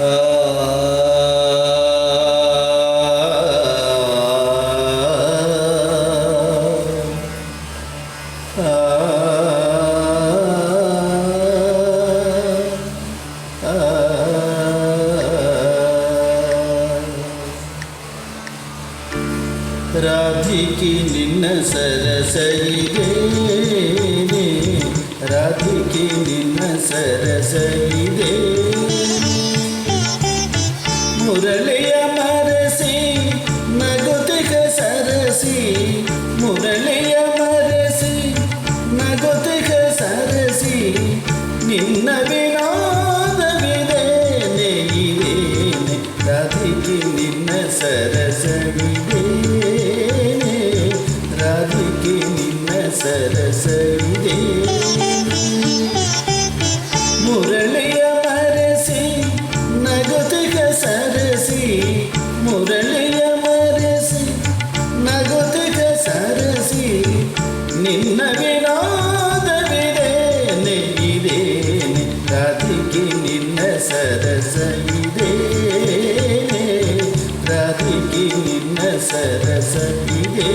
Uh... ರಾಧಿಕಿ ನಿನ್ನ ಸರಸರಿದೆ ರಾಧಿಕಿ ನಿನ್ನ ಸರಸರಿದೆ ಮುರಳಿಯ ಮರಸಿ ನಗುತಿಗ ಸರಸಿ ಮುರಳಿಯ ಸರಸ ಇದೆ ರಾಧಿಕೆ ನಿನ್ನ ಸರಸ ಇದೆ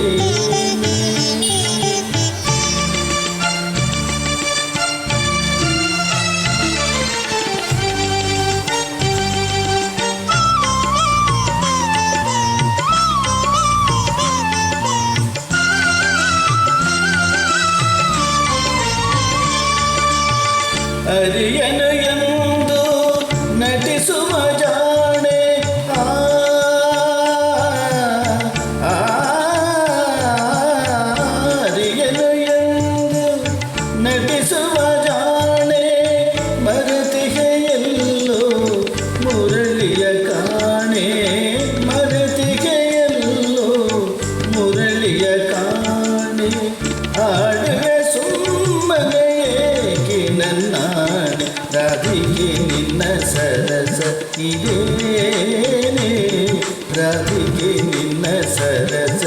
ಅರಿಯನು ಕಾಣೆ ಮರತಿಗೆಯಲ್ಲೋ ಮುರಳಿಯ ಕಾಣೆ. ಆಡುವೆ ಸುಮ್ಮನೆ ಏಕೆ ನನ್ನ ರಾಧಿಕೆ ನಿನ್ನ ಸರಸ ಇದೇನೆ. ರವಿಗೆ ನಿನ್ನ ಸರಸ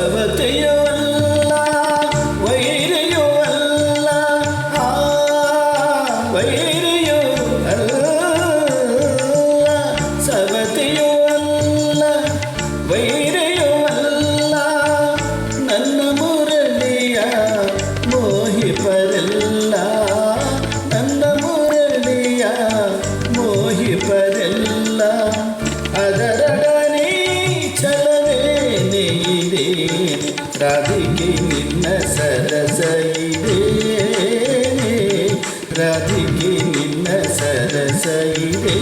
I'm a sabateño ರಾಧಿಕೆ ನಿನ್ನ ಸರಸ ಇದೆ ರಾಧಿಕೆ ನಿನ್ನ ಸರಸ ಇದೆ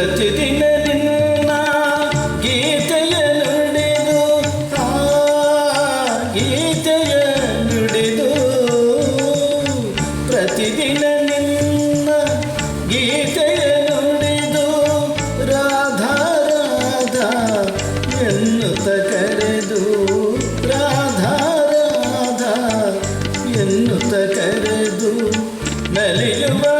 ಪ್ರತಿದಿನ ನಿನ್ನ ಗೀತೆಯ ನುಡಿದು ಗೀತೆಯ ನುಡಿದು. ಪ್ರತಿದಿನ ನಿನ್ನ ಗೀತೆಯ ನುಡಿದು, ರಾಧಾ ರಾಧಾ ಎನ್ನುತ್ತ ಕರೆದು, ರಾಧಾ ರಾಧಾ ಎನ್ನುತ್ತ ಕರೆದು, ನಲಿಯುವ